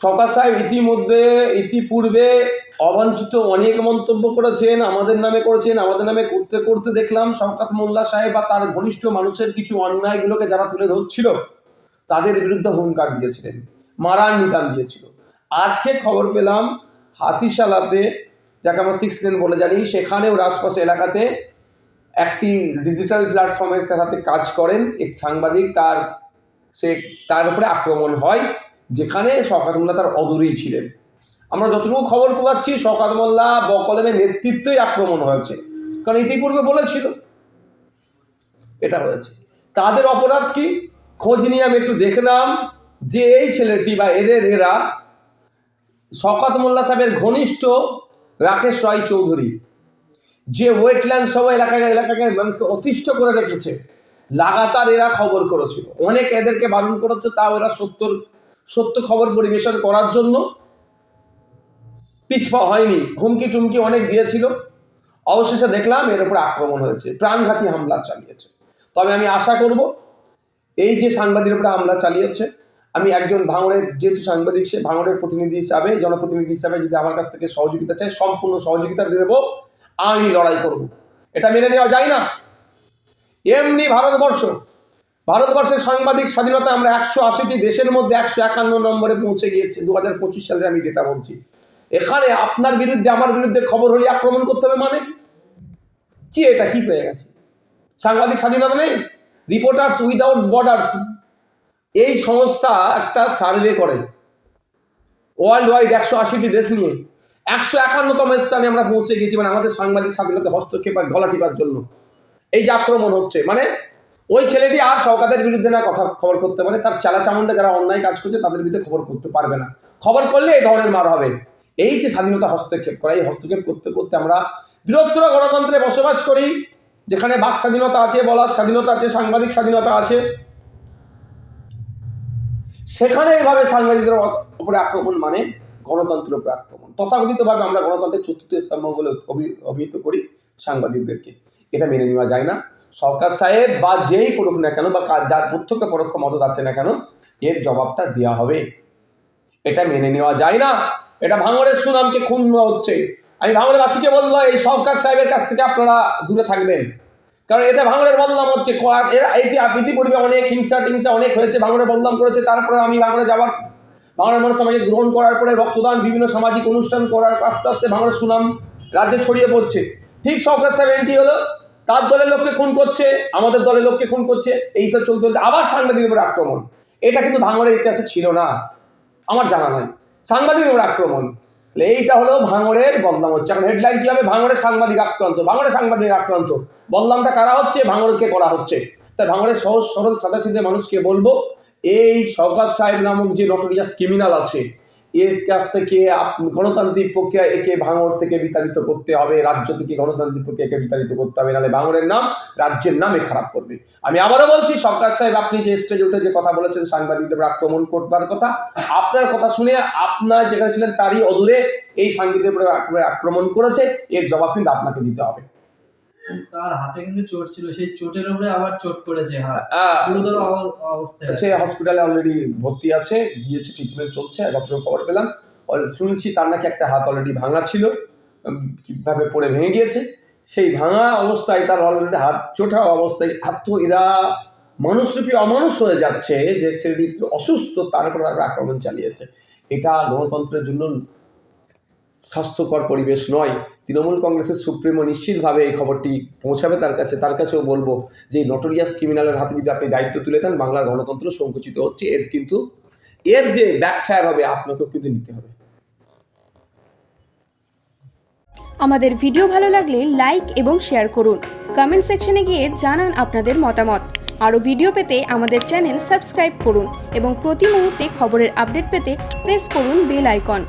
সরকার সাহেব ইতিমধ্যে, ইতিপূর্বে অবাঞ্ছিত অনেক মন্তব্য করেছেন, আমাদের নামে করেছেন, আমাদের নামে করতে করতে দেখলাম শওকাত মোল্লা সাহেব বা তার ঘনিষ্ঠ মানুষের কিছু অন্যায়গুলোকে যারা তুলে ধরছিল, তাদের বিরুদ্ধে হুঙ্কার দিয়েছিলেন, মারার নিদান দিয়েছিল। আজকে খবর পেলাম হাতিশালাতে, যাকে আমরা সিক্স লেন বলে জানি, সেখানেও আশপাশে এলাকাতে একটি ডিজিটাল প্ল্যাটফর্মের সাথে কাজ করেন এক সাংবাদিক, তার সে, তার উপরে আক্রমণ হয়। যেখানে শওকাত মোল্লা তার অদূরেই ছিলেন। আমরা যতটুকু খবর পাচ্ছি শওকাত মোল্লা বকলমের নেতৃত্বেই আক্রমণ হয়েছে। কারণ ইতিপূর্বে বলেছিল, এটা হয়েছে। তাদের অপরাধ কি? খোঁজ নিয়ে আমি একটু দেখলাম যে এই ছেলেটি বা এদের এরা শওকত মোল্লা সাহেবের ঘনিষ্ঠ রাকেশ রায় চৌধুরী, যে ওয়েটল্যান্ড সহ এলাকায় এলাকাকে মানুষকে অতিষ্ঠ করে রেখেছে, লাগাতার এরা খবর করেছিল। অনেক এদেরকে বারণ করেছে, তাও এরা সত্যর সত্য খবর পরিবেশন করার জন্য পিছপা হয়নি, হুমকি টুমকি অনেক দিয়েছিল। অবশেষে দেখলাম এর উপর আক্রমণ হয়েছে, প্রাণঘাতী হামলা চালিয়েছে। তবে আমি আশা করব, এই যে সাংবাদিকের উপরে হামলা চালিয়েছে, আমি একজন ভাঙড়ের, যেহেতু সাংবাদিক সে, ভাঙড়ের প্রতিনিধি হিসাবে, জনপ্রতিনিধি হিসাবে যদি আমার কাছ থেকে সহযোগিতা চাই সম্পূর্ণ সহযোগিতা দেবো আমি লড়াই করব। এটা মেনে নেওয়া যায় না। এমনি ভারতবর্ষ ভারতবর্ষের সাংবাদিক স্বাধীনতা আমরা একশো আশিটি দেশের মধ্যে একশো একান্ন নম্বরে পৌঁছে গিয়েছি দু হাজার পঁচিশ সালে আমি ডেটা বলছি। এখানে আপনার বিরুদ্ধে, আমার বিরুদ্ধে খবর হলে আক্রমণ করতে হবে মানে কি? এটা? কি পেয়ে গেছে? সাংবাদিক স্বাধীনতা নেই? রিপোর্টার্স উইদাউট বর্ডার্স এই সংস্থা একটা সার্ভে করে। ওয়ার্ল্ড ওয়াইড একশো আশিটি দেশ নিয়ে। একশো একান্নতম স্থানে আমরা পৌঁছে গেছি মানে আমাদের সাংবাদিক স্বাধীনতা হস্তক্ষেপ আর গলা টিপার জন্য। এই যে আক্রমণ হচ্ছে মানে ওই ছেলেটি আর সরকারের বিরুদ্ধে না কথা খবর করতে পারে, তার চালা চামুন্ডা যারা অন্যায় কাজ করছে তাদের বিরুদ্ধে খবর করতে পারবে না। খবর করলে এই ধরনের মার হবে। এই যে স্বাধীনতা হস্তক্ষেপ করা, এই হস্তক্ষেপ করতে করতে আমরা বৃহত্তর গণতন্ত্রে বসবাস করি, যেখানে বাক স্বাধীনতা আছে, বলার স্বাধীনতা আছে, সাংবাদিক স্বাধীনতা আছে। সেখানে এইভাবে সাংবাদিকদের উপরে আক্রমণ মানে গণতন্ত্রের উপরে আক্রমণ। তথাকথিতভাবে আমরা গণতন্ত্রের চতুর্থ স্তম্ভ বলে অভি- অভিহিত করি সাংবাদিকদেরকে। এটা মেনে নেওয়া যায় না। সরকার সাহেব বা যেই করুক না কেন বা যার প্রত্যক্ষ পরোক্ষ মদত আছে না কেন, এর জবাবটা দেওয়া হবে। এটা মেনে নেওয়া যায় না। এটা ভাঙড়ের সুনামকে ক্ষুণ্ণ হচ্ছে। আমি ভাঙড়বাসীকে বলব, এই সরকার সাহেবের কাছ থেকে আপনারা দূরে থাকবেন। কারণ এতে ভাঙড়ের বদলাম হচ্ছে। এটি ইতিপূর্বে অনেক হিংসা টিংসা অনেক হয়েছে, ভাঙড়ে বদলাম করেছে, তারপরে আমি ভাঙড়ে যাওয়ার ভাঙড়ের মানুষ আমাকে গ্রহণ করার পরে রক্তদান, বিভিন্ন সামাজিক অনুষ্ঠান করার আস্তে আস্তে ভাঙড়ের সুনাম রাজ্যে ছড়িয়ে পড়ছে। ঠিক সরকার সাহেব এন্ট্রি হলো তার দলের লোককে খুন করছে, আমাদের দলের লোককে খুন করছে, এইসব চলতে চলতে আবার সাংবাদিকের উপরে আক্রমণ। এটা কিন্তু ভাঙড়ের ইতিহাসে ছিল না, আমার জানা নাই। সাংবাদিকের উপরে আক্রমণ। এইটা হলো ভাঙড়ের বদনাম হচ্ছে। এখন হেডলাইন কি হবে ভাঙড়ের সাংবাদিক আক্রান্ত, ভাঙড়ের সাংবাদিক আক্রান্ত। বদনামটা কারা হচ্ছে? ভাঙড়কে করা হচ্ছে। তাই ভাঙড়ের সহজ সরল সাদাসিধে মানুষকে বলব, এই শওকত সাহেব নামক যে নটোরিয়াস ক্রিমিনাল আছে এর কাছ থেকে গণতান্ত্রিক প্রক্রিয়া একে ভাঙর থেকে বিতাড়িত করতে হবে, রাজ্য থেকে গণতান্ত্রিক প্রক্রিয়াকে বিতাড়িত করতে হবে, নাহলে ভাঙরের নাম রাজ্যের নামে খারাপ করবে। আমি আবারও বলছি, সরকার সাহেব, আপনি যে স্টেজে উঠে যে কথা বলেছেন, সাংবাদিকদের আক্রমণ করবার কথা, আপনার কথা শুনে আপনার যেখানে ছিলেন, তারই অদূরে এই সাংবাদিকদের আক্রমণ করেছে, এর জবাব কিন্তু আপনাকে দিতে হবে। তার হাতে কিন্তু চোট ছিল। সেই চোটের উপরে আবার চোট পড়েছে আহ, গুরুতর অবস্থায়। সে হসপিটালে অলরেডি ভর্তি আছে গিয়েছে ট্রিটমেন্ট চলছে যতটুকু খবর পেলাম। শুনেছি তার নাকি একটা হাত অলরেডি ভাঙা ছিল কীভাবে পড়ে ভেঙে গিয়েছে। সেই ভাঙা অবস্থায় তার অলরেডি হাত চোটা অবস্থায় হাত তো এরা মানুষরূপী অমানুষ হয়ে যাচ্ছে যে ছেলেটি অসুস্থ তার উপর তারা আক্রমণ চালিয়েছে। এটা গণতন্ত্রের জন্য স্বাস্থ্যকর পরিবেশ নয়। তৃণমূল কংগ্রেসের সুপ্রিমো নিশ্চিতভাবে এই খবরটি পৌঁছাবে তার কাছে। তার কাছেও বলব যে নটোরিয়াস ক্রিমিনালের হাতে যদি আপনি দায়িত্ব তুলে দেন, বাংলার গণতন্ত্র সংকুচিত হচ্ছে। এর কিন্তু, এর যে ব্যাকফায়ার হবে, আপনাকেও কিন্তু নিতে হবে। আমাদের ভিডিও ভালো লাগলে লাইক এবং শেয়ার করুন। কমেন্ট সেকশনে গিয়ে জানান আপনাদের মতামত। আরও ভিডিও পেতে আমাদের চ্যানেল সাবস্ক্রাইব করুন এবং প্রতি মুহূর্তে খবরের আপডেট পেতে প্রেস করুন বেল আইকন